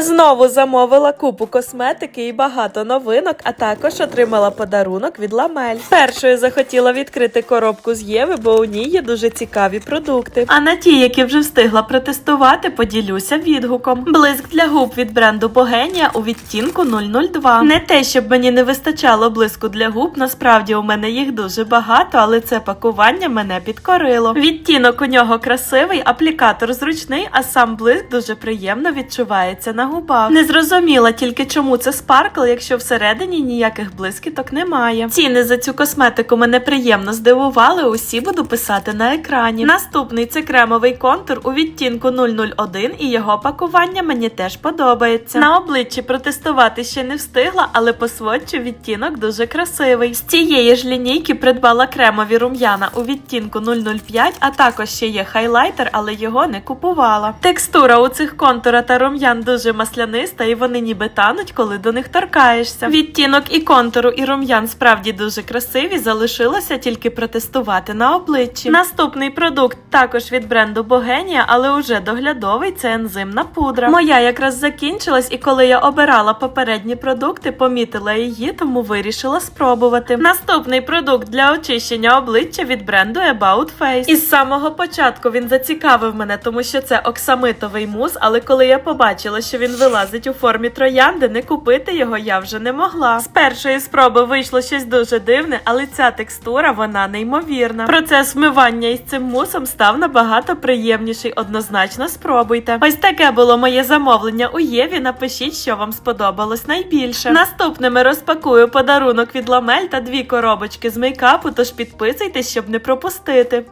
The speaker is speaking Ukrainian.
Знову замовила купу косметики і багато новинок, а також отримала подарунок від Ламель. Першою захотіла відкрити коробку з Єви, бо у ній є дуже цікаві продукти. А на ті, які вже встигла протестувати, поділюся відгуком. Блиск для губ від бренду Богенія у відтінку 002. Не те, щоб мені не вистачало блиску для губ, насправді у мене їх дуже багато, але це пакування мене підкорило. Відтінок у нього красивий, аплікатор зручний, а сам блиск дуже приємно відчувається на губах. Не зрозуміла тільки чому це спаркл, якщо всередині ніяких блискіток немає. Ціни за цю косметику мене приємно здивували. Усі буду писати на екрані. Наступний це кремовий контур у відтінку 001 і його пакування мені теж подобається. На обличчі протестувати ще не встигла, але по сводчу відтінок дуже красивий. З цієї ж лінійки придбала кремові рум'яна у відтінку 005, а також ще є хайлайтер, але його не купувала. Текстура у цих контура та рум'ян дуже масляниста, і вони ніби тануть, коли до них торкаєшся. Відтінок і контуру, і рум'ян справді дуже красиві. Залишилося тільки протестувати на обличчі. Наступний продукт також від бренду Богенія, але уже доглядовий це ензимна пудра. Моя якраз закінчилась, і коли я обирала попередні продукти, помітила її, тому вирішила спробувати. Наступний продукт для очищення обличчя від бренду About Face. Із самого початку він зацікавив мене, тому що це оксамитовий мус, але коли я побачила, що він вилазить у формі троянди, не купити його я вже не могла. З першої спроби вийшло щось дуже дивне, але ця текстура вона неймовірна. Процес вмивання із цим мусом став набагато приємніший. Однозначно спробуйте. Ось таке було моє замовлення у Єві. Напишіть, що вам сподобалось найбільше. Наступними розпакую подарунок від Ламель та дві коробочки з мейкапу. Тож підписуйтесь, щоб не пропустити.